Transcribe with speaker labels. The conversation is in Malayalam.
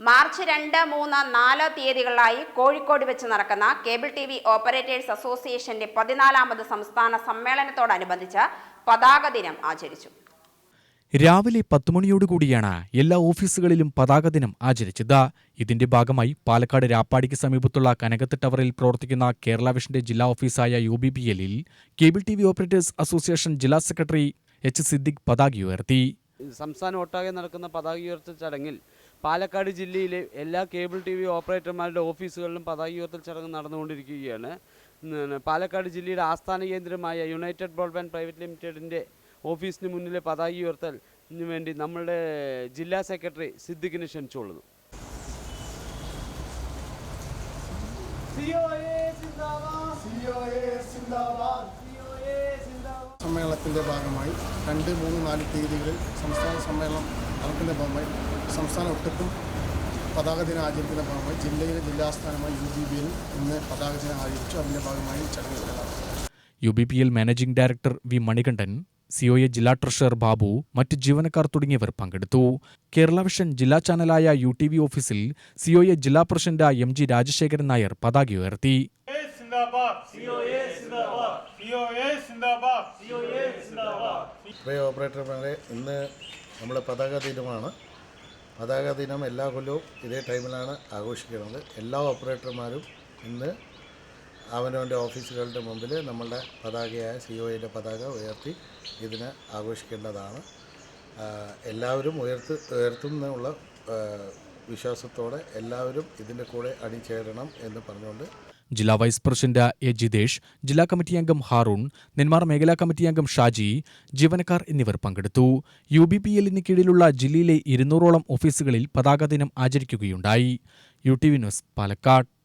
Speaker 1: മാർച്ച് രണ്ട് മൂന്ന് നാല് തീയതികളിലായി കോഴിക്കോട് വെച്ച് നടക്കുന്ന കേബിൾ ടി വി ഓപ്പറേറ്റേഴ്സ് അസോസിയേഷന്റെ പതിനാലാമത് സംസ്ഥാന സമ്മേളനത്തോടനുബന്ധിച്ച് പതാക ദിനം ആചരിച്ചു.
Speaker 2: രാവിലെ പത്ത് മണിയോടുകൂടിയാണ് എല്ലാ ഓഫീസുകളിലും പതാക ദിനം ആചരിച്ചത്. ഇതിന്റെ ഭാഗമായി പാലക്കാട് രാപ്പാടിക്ക് സമീപത്തുള്ള കനകത്ത് ടവറിൽ പ്രവർത്തിക്കുന്ന കേരള വിഷന്റെ ജില്ലാ ഓഫീസായ യു ബി പി എല്ലിൽ cable T V operators association ജില്ലാ സെക്രട്ടറി എച്ച് സിദ്ദിഖ് പതാക ഉയർത്തി.
Speaker 3: സംസ്ഥാന ഒട്ടാകെ നടക്കുന്ന പതാക ഉയർത്തൽ ചടങ്ങിൽ പാലക്കാട് ജില്ലയിലെ എല്ലാ കേബിൾ ടി വി ഓപ്പറേറ്റർമാരുടെ ഓഫീസുകളിലും പതാക ഉയർത്തൽ ചടങ്ങ് നടന്നുകൊണ്ടിരിക്കുകയാണ്. പാലക്കാട് ജില്ലയുടെ ആസ്ഥാന കേന്ദ്രമായ യുണൈറ്റഡ് ബ്രോഡ്ബാൻഡ് പ്രൈവറ്റ് ലിമിറ്റഡിന്റെ ഓഫീസിന് മുന്നിലെ പതാക ഉയർത്തലിന് വേണ്ടി നമ്മളുടെ ജില്ലാ സെക്രട്ടറി സിദ്ദിഖിനെ ക്ഷണിച്ചുകൊള്ളുന്നു
Speaker 4: സമ്മേളനത്തിന്റെ ഭാഗമായി രണ്ട് മൂന്ന് നാല് തീയതികളിൽ സംസ്ഥാന സമ്മേളനം നടത്തിന്റെ ഭാഗമായി സംസ്ഥാന ഒട്ടുക്കും പതാക ദിനം ആചരിക്കുന്ന ഭാഗമായി ജില്ലയിലെ ജില്ലാസ്ഥാനമായി യു ബി ബിയിൽ ഇന്ന് പതാക ദിനം ആചരിച്ചു. അതിന്റെ ഭാഗമായി ചടങ്ങുകൾ
Speaker 2: U B P L managing director V Manikandan C COA ജില്ലാ ട്രഷറർ ബാബു മറ്റ് ജീവനക്കാർ തുടങ്ങിയവർ പങ്കെടുത്തു. കേരള വിഷൻ ജില്ലാ ചാനലായ യു ടി വി ഓഫീസിൽ സി സിഒഎ ജില്ലാ president M G Rajasekharan Nair പതാക ഉയർത്തി.
Speaker 5: പ്രിയ ഓപ്പറേറ്റർമാരെ ഇന്ന് നമ്മൾ പതാക ദിനമാണ്. പതാക ദിനം എല്ലാ കൊല്ലവും ഇതേ ടൈമിലാണ് ആഘോഷിക്കുന്നത്. എല്ലാ ഓപ്പറേറ്റർമാരും ഇന്ന് അവനവന്റെ ഓഫീസുകളുടെ മുമ്പിൽ നമ്മളുടെ പതാകയായ സി ഒ യുടെ പതാക ഉയർത്തി ഇതിന് ആഘോഷിക്കേണ്ടതാണ്. എല്ലാവരും ഉയർത്ത് ഉയർത്തുന്നുള്ള വിശ്വാസത്തോടെ എല്ലാവരും ഇതിന്റെ കൂടെ അണിചേരണം എന്ന് പറഞ്ഞുകൊണ്ട്
Speaker 2: ജില്ലാ വൈസ് പ്രസിഡന്റ് എ ജിതേഷ് ജില്ലാ കമ്മിറ്റി അംഗം ഹാറൂൺ നെന്മാർ മേഖലാ കമ്മിറ്റി അംഗം ഷാജി ജീവനക്കാർ എന്നിവർ പങ്കെടുത്തു. യു ബി പി എല്ലിന് കീഴിലുള്ള ജില്ലയിലെ ഇരുന്നൂറോളം ഓഫീസുകളിൽ പതാക ദിനം ആചരിക്കുകയുണ്ടായി. U T V news Palakkad.